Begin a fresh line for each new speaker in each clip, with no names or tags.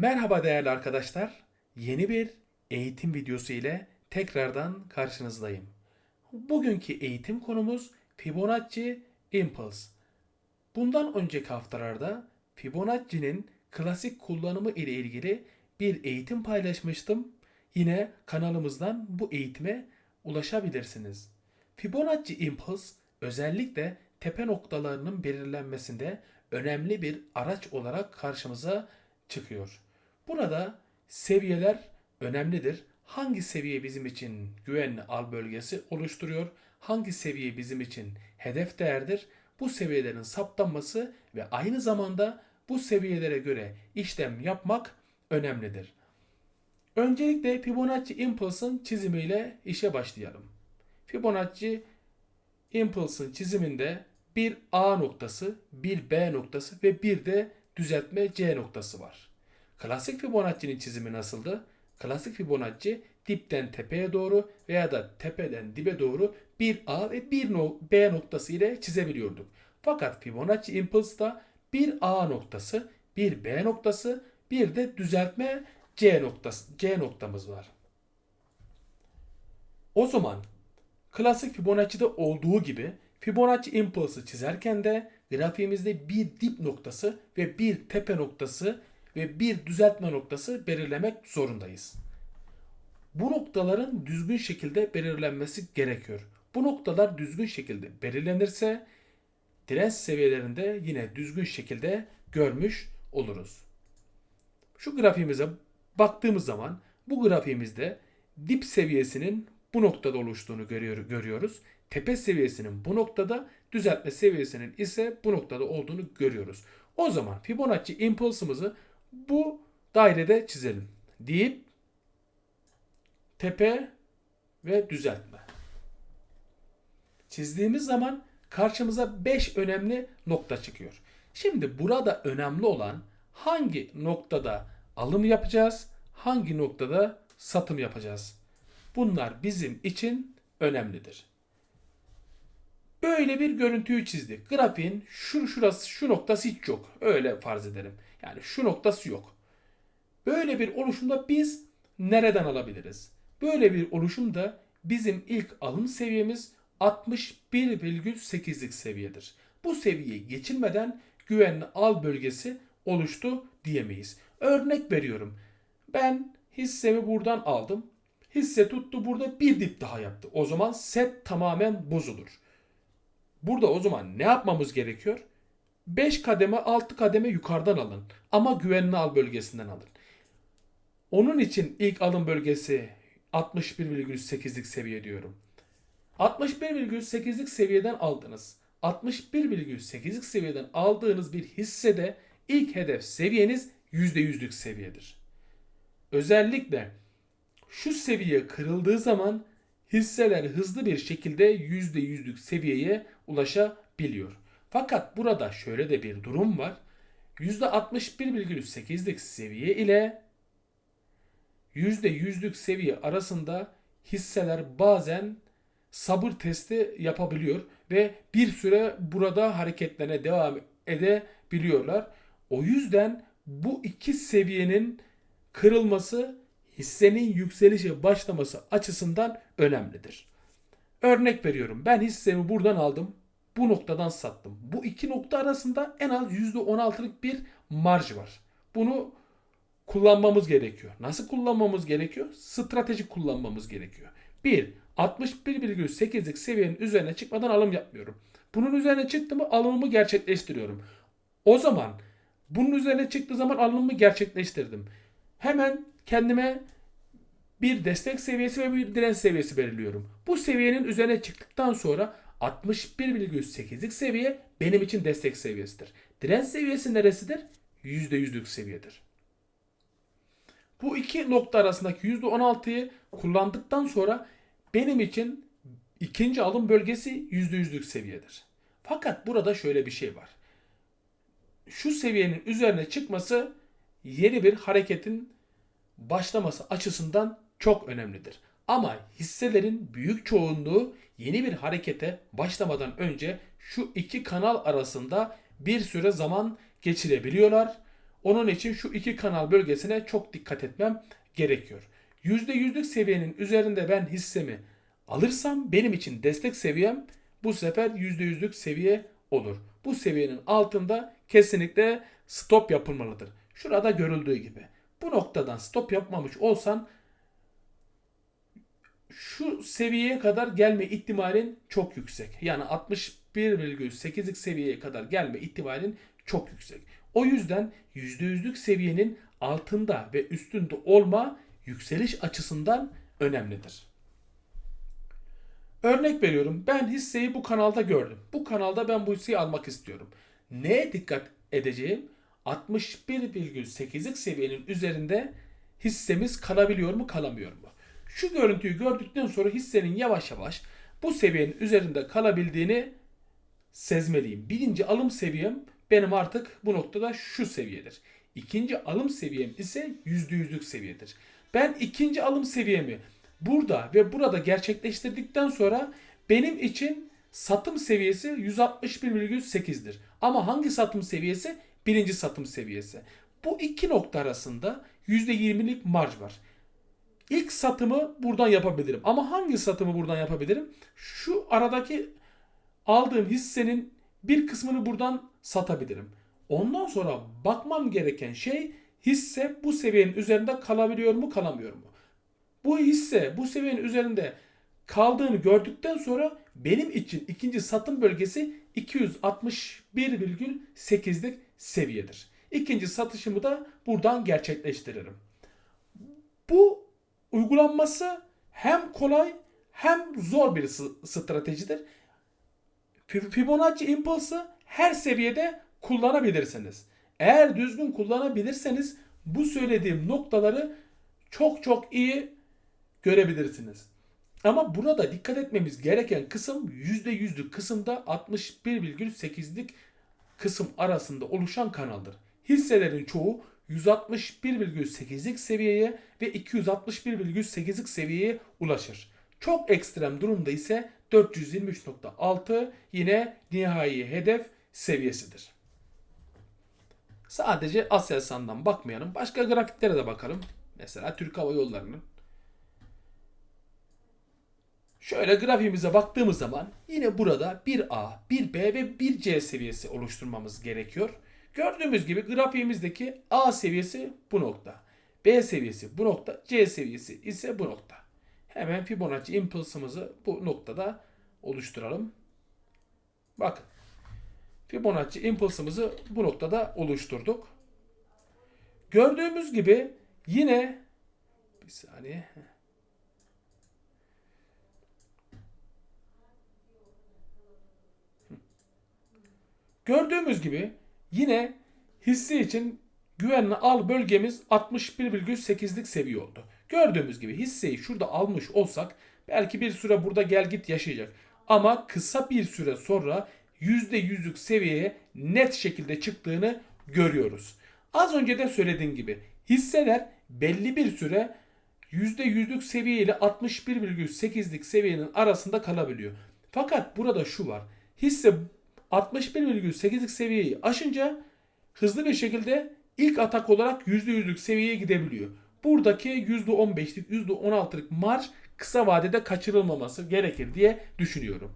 Merhaba değerli arkadaşlar. Yeni bir eğitim videosu ile tekrardan karşınızdayım. Bugünkü eğitim konumuz Fibonacci Impulse. Bundan önceki haftalarda Fibonacci'nin klasik kullanımı ile ilgili bir eğitim paylaşmıştım. Yine kanalımızdan bu eğitime ulaşabilirsiniz. Fibonacci Impulse özellikle tepe noktalarının belirlenmesinde önemli bir araç olarak karşımıza çıkıyor. Burada seviyeler önemlidir. Hangi seviye bizim için güvenli al bölgesi oluşturuyor? Hangi seviye bizim için hedef değerdir? Bu seviyelerin saptanması ve aynı zamanda bu seviyelere göre işlem yapmak önemlidir. Öncelikle Fibonacci Impulse'ın çizimiyle işe başlayalım. Fibonacci Impulse'ın çiziminde bir A noktası, bir B noktası ve bir de düzeltme C noktası var. Klasik Fibonacci'nin çizimi nasıldı? Klasik Fibonacci dipten tepeye doğru veya da tepeden dibe doğru bir A ve bir B noktası ile çizebiliyorduk. Fakat Fibonacci Impulse'da bir A noktası, bir B noktası, bir de düzeltme C noktası, C noktamız var. O zaman klasik Fibonacci'de olduğu gibi Fibonacci Impulse'ı çizerken de grafiğimizde bir dip noktası ve bir tepe noktası ve bir düzeltme noktası belirlemek zorundayız. Bu noktaların düzgün şekilde belirlenmesi gerekiyor. Bu noktalar düzgün şekilde belirlenirse direnç seviyelerinde yine düzgün şekilde görmüş oluruz. Şu grafiğimize baktığımız zaman bu grafiğimizde dip seviyesinin bu noktada oluştuğunu görüyoruz. Tepe seviyesinin bu noktada, düzeltme seviyesinin ise bu noktada olduğunu görüyoruz. O zaman Fibonacci impulsumuzu bu dairede çizelim. Dip, tepe ve düzeltme. Çizdiğimiz zaman karşımıza 5 önemli nokta çıkıyor. Şimdi burada önemli olan hangi noktada alım yapacağız, hangi noktada satım yapacağız. Bunlar bizim için önemlidir. Böyle bir görüntüyü çizdik. Grafiğin şu şurası şu noktası hiç yok. Öyle farz edelim. Yani şu noktası yok. Böyle bir oluşumda biz nereden alabiliriz? Böyle bir oluşumda bizim ilk alım seviyemiz 61,8'lik seviyedir. Bu seviyeyi geçilmeden güvenli al bölgesi oluştu diyemeyiz. Örnek veriyorum. Ben hissemi buradan aldım. Hisse tuttu burada bir dip daha yaptı. O zaman set tamamen bozulur. Burada o zaman ne yapmamız gerekiyor? 5 kademe 6 kademe yukarıdan alın. Ama güvenli al bölgesinden alın. Onun için ilk alım bölgesi 61,8'lik seviye diyorum. 61,8'lik seviyeden aldınız. 61,8'lik seviyeden aldığınız bir hissede ilk hedef seviyeniz %100'lük seviyedir. Özellikle şu seviye kırıldığı zaman hisseler hızlı bir şekilde %100'lük seviyeye ulaşabiliyor. Fakat burada şöyle de bir durum var. %61,8'lik seviye ile %100'lük seviye arasında hisseler bazen sabır testi yapabiliyor ve bir süre burada hareketlerine devam edebiliyorlar. O yüzden bu iki seviyenin kırılması hissenin yükselişe başlaması açısından önemlidir. Örnek veriyorum. Ben hissemi buradan aldım. Bu noktadan sattım. Bu iki nokta arasında en az %16'lık bir marj var. Bunu kullanmamız gerekiyor. Nasıl kullanmamız gerekiyor? Stratejik kullanmamız gerekiyor. 1. 61,8'lik seviyenin üzerine çıkmadan alım yapmıyorum. Bunun üzerine çıktı mı alımımı gerçekleştiriyorum. O zaman bunun üzerine çıktığı zaman alımımı gerçekleştirdim. Hemen kendime bir destek seviyesi ve bir direnç seviyesi belirliyorum. Bu seviyenin üzerine çıktıktan sonra 61,8'lik seviye benim için destek seviyesidir. Direnç seviyesi neresidir? %100'lük seviyedir. Bu iki nokta arasındaki %16'yı kullandıktan sonra benim için ikinci alım bölgesi %100'lük seviyedir. Fakat burada şöyle bir şey var. Şu seviyenin üzerine çıkması yeni bir hareketin başlaması açısından çok önemlidir. Ama hisselerin büyük çoğunluğu yeni bir harekete başlamadan önce şu iki kanal arasında bir süre zaman geçirebiliyorlar. Onun için şu iki kanal bölgesine çok dikkat etmem gerekiyor. %100'lük seviyenin üzerinde ben hissemi alırsam benim için destek seviyem bu sefer %100'lük seviye olur. Bu seviyenin altında kesinlikle stop yapılmalıdır. Şurada görüldüğü gibi. Bu noktadan stop yapmamış olsan şu seviyeye kadar gelme ihtimalin çok yüksek. Yani 61,8'lik seviyeye kadar gelme ihtimalin çok yüksek. O yüzden %100'lük seviyenin altında ve üstünde olma yükseliş açısından önemlidir. Örnek veriyorum. Ben hisseyi bu kanalda gördüm. Bu kanalda ben bu hisseyi almak istiyorum. Neye dikkat edeceğim? 61,8'lik seviyenin üzerinde hissemiz kalabiliyor mu kalamıyor mu? Şu görüntüyü gördükten sonra hissenin yavaş yavaş bu seviyenin üzerinde kalabildiğini sezmeliyim. Birinci alım seviyem benim artık bu noktada şu seviyedir. İkinci alım seviyem ise %100'lük seviyedir. Ben ikinci alım seviyemi burada ve burada gerçekleştirdikten sonra benim için satım seviyesi 161,8'dir. Ama hangi satım seviyesi? Birinci satım seviyesi. Bu iki nokta arasında %20'lik marj var. İlk satımı buradan yapabilirim. Ama hangi satımı buradan yapabilirim? Şu aradaki aldığım hissenin bir kısmını buradan satabilirim. Ondan sonra bakmam gereken şey hisse bu seviyenin üzerinde kalabiliyor mu kalamıyor mu? Bu hisse bu seviyenin üzerinde kaldığını gördükten sonra benim için ikinci satım bölgesi 261,8'lik seviyedir. İkinci satışımı da buradan gerçekleştiririm. Bu uygulanması hem kolay hem zor bir stratejidir. Fibonacci Impulse'ı her seviyede kullanabilirsiniz. Eğer düzgün kullanabilirseniz bu söylediğim noktaları çok çok iyi görebilirsiniz. Ama burada dikkat etmemiz gereken kısım %100'lük kısımda 61,8'lik kısım arasında oluşan kanaldır. Hisselerin çoğu 161,8'lik seviyeye ve 261,8'lik seviyeye ulaşır. Çok ekstrem durumda ise 423.6 yine nihai hedef seviyesidir. Sadece Aselsan'dan bakmayalım. Başka grafiklere de bakalım. Mesela Türk Hava Yolları'nın. Şöyle grafiğimize baktığımız zaman yine burada 1A, 1B ve 1C seviyesi oluşturmamız gerekiyor. Gördüğümüz gibi grafiğimizdeki A seviyesi bu nokta. B seviyesi bu nokta. C seviyesi ise bu nokta. Hemen Fibonacci impulsımızı bu noktada oluşturalım. Bakın. Fibonacci impulsımızı bu noktada oluşturduk. Gördüğümüz gibi yine bir saniye. Gördüğümüz gibi yine hisse için güvenli al bölgemiz 61,8'lik seviye oldu. Gördüğümüz gibi hisseyi şurada almış olsak belki bir süre burada gel git yaşayacak. Ama kısa bir süre sonra %100'lük seviyeye net şekilde çıktığını görüyoruz. Az önce de söylediğim gibi hisseler belli bir süre %100'lük seviye ile 61,8'lik seviyenin arasında kalabiliyor. Fakat burada şu var. Hisse 61,8'lik seviyeyi aşınca hızlı bir şekilde ilk atak olarak %100'lük seviyeye gidebiliyor. Buradaki %15'lik %16'lık marj kısa vadede kaçırılmaması gerekir diye düşünüyorum.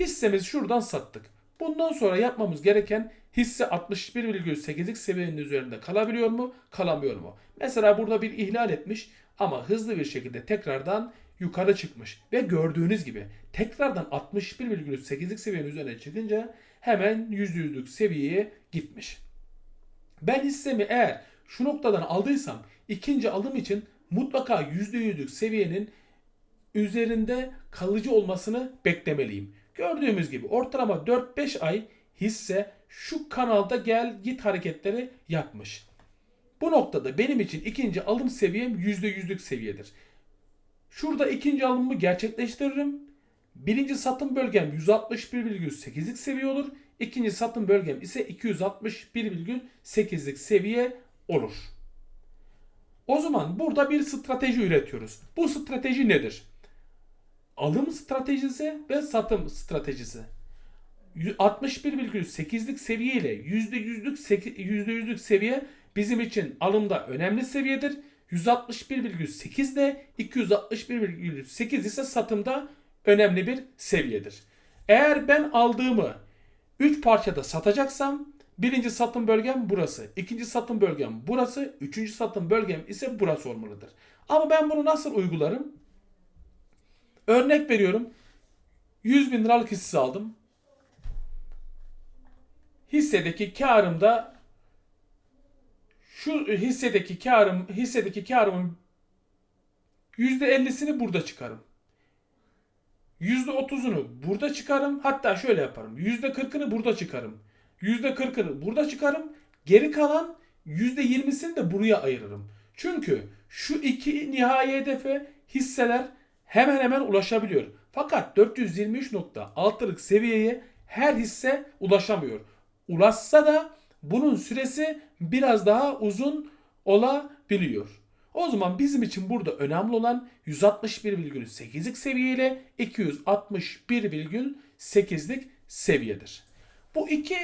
Hissemizi şuradan sattık. Bundan sonra yapmamız gereken hisse 61,8'lik seviyenin üzerinde kalabiliyor mu, kalamıyor mu? Mesela burada bir ihlal etmiş ama hızlı bir şekilde tekrardan yukarı çıkmış. Ve gördüğünüz gibi tekrardan 61,8'lik seviyenin üzerine çıkınca hemen %100'lük seviyeye gitmiş. Ben hissemi eğer şu noktadan aldıysam ikinci alım için mutlaka %100'lük seviyenin üzerinde kalıcı olmasını beklemeliyim. Gördüğümüz gibi ortalama 4-5 ay hisse şu kanalda gel git hareketleri yapmış. Bu noktada benim için ikinci alım seviyem %100'lük seviyedir. Şurada ikinci alımımı gerçekleştiririm. Birinci satım bölgem 161,8'lik seviye olur. İkinci satım bölgem ise 261,8'lik seviye olur. O zaman burada bir strateji üretiyoruz. Bu strateji nedir? Alım stratejisi ve satım stratejisi. 61,8'lik seviye ile %100'lük seki- %100'lük seviye bizim için alımda önemli seviyedir. 161,8 de 261,8 ise satımda önemli bir seviyedir. Eğer ben aldığımı 3 parçada satacaksam birinci satım bölgem burası, ikinci satım bölgem burası, üçüncü satım bölgem ise burası olmalıdır. Ama ben bunu nasıl uygularım? Örnek veriyorum. 100 bin liralık hisse aldım. Hissedeki karımda şu hissedeki karım hissedeki karımın %50'sini burada çıkarım. %30'unu burada çıkarım. Hatta şöyle yaparım. %40'ını burada çıkarım. %40'ını burada çıkarım. Geri kalan %20'sini de buraya ayırırım. Çünkü şu iki nihai hedefe hisseler hemen hemen ulaşabiliyor. Fakat 423.6'lık seviyeye her hisse ulaşamıyor. Ulaşsa da bunun süresi biraz daha uzun olabiliyor. O zaman bizim için burada önemli olan 161,8'lik seviye ile 261,8'lik seviyedir. Bu iki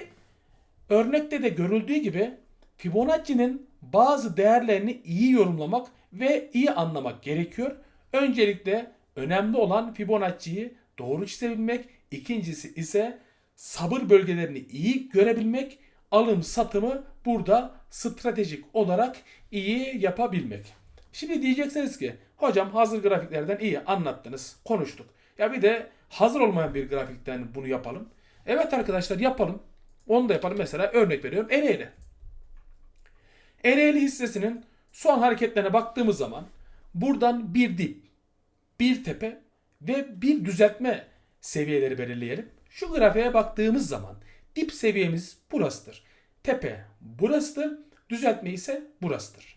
örnekte de görüldüğü gibi Fibonacci'nin bazı değerlerini iyi yorumlamak ve iyi anlamak gerekiyor. Öncelikle önemli olan Fibonacci'yi doğru çizebilmek, ikincisi ise sabır bölgelerini iyi görebilmek, alım satımı burada stratejik olarak iyi yapabilmek. Şimdi diyeceksiniz ki hocam hazır grafiklerden iyi anlattınız, konuştuk. Ya bir de hazır olmayan bir grafikten bunu yapalım. Evet arkadaşlar yapalım. Onu da yapalım. Mesela örnek veriyorum Ereğli. Ereğli hissesinin son hareketlerine baktığımız zaman buradan bir dip, bir tepe ve bir düzeltme seviyeleri belirleyelim. Şu grafiğe baktığımız zaman dip seviyemiz burasıdır. Tepe burasıdır. Düzeltme ise burasıdır.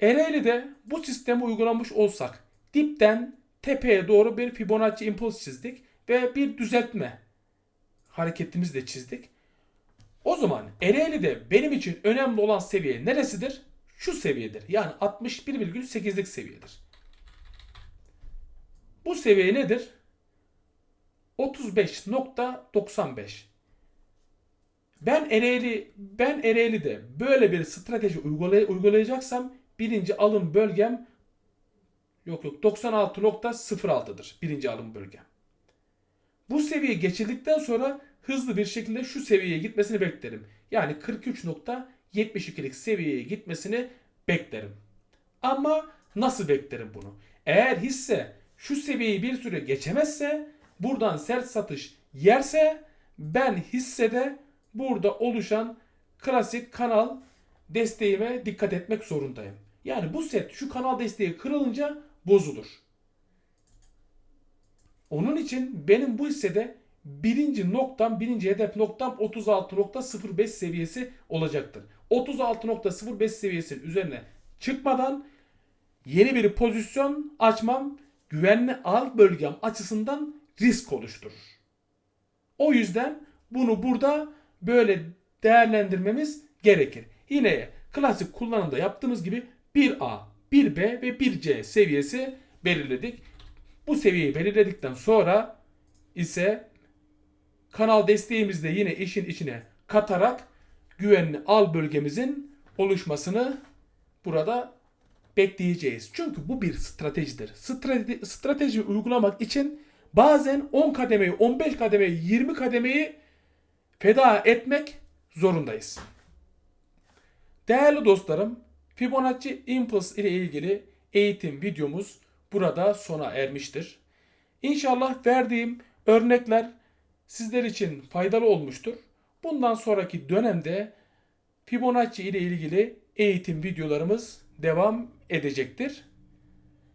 Ereğli'de bu sistemi uygulamış olsak dipten tepeye doğru bir Fibonacci impuls çizdik ve bir düzeltme hareketimizi de çizdik. O zaman Ereğli'de benim için önemli olan seviye neresidir? Şu seviyedir. Yani 61,8'lik seviyedir. Bu seviye nedir? 35.95. Ben Ereğli ben Ereğli'de böyle bir strateji uygulay- uygulayacaksam birinci alım bölgem yok yok 96.06'dır. Birinci alım bölgem. Bu seviye geçildikten sonra hızlı bir şekilde şu seviyeye gitmesini beklerim. Yani 43.72'lik seviyeye gitmesini beklerim. Ama nasıl beklerim bunu? Eğer hisse şu seviyeyi bir süre geçemezse buradan sert satış yerse ben hissede burada oluşan klasik kanal desteğime dikkat etmek zorundayım. Yani bu set şu kanal desteği kırılınca bozulur. Onun için benim bu hissede birinci noktam, birinci hedef noktam 36.05 seviyesi olacaktır. 36.05 seviyesinin üzerine çıkmadan yeni bir pozisyon açmam güvenli al bölgem açısından risk oluşturur. O yüzden bunu burada böyle değerlendirmemiz gerekir. Yine klasik kullanımda yaptığımız gibi 1A, 1B ve 1C seviyesi belirledik. Bu seviyeyi belirledikten sonra ise kanal desteğimizde yine işin içine katarak güvenli al bölgemizin oluşmasını burada bekleyeceğiz. Çünkü bu bir stratejidir. Strateji, strateji uygulamak için bazen 10 kademeyi, 15 kademeyi, 20 kademeyi feda etmek zorundayız. Değerli dostlarım, Fibonacci Impulse ile ilgili eğitim videomuz burada sona ermiştir. İnşallah verdiğim örnekler sizler için faydalı olmuştur. Bundan sonraki dönemde Fibonacci ile ilgili eğitim videolarımız devam edecektir.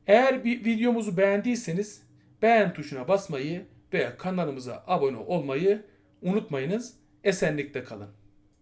Eğer bir videomuzu beğendiyseniz beğen tuşuna basmayı ve kanalımıza abone olmayı unutmayınız. Esenlikte kalın.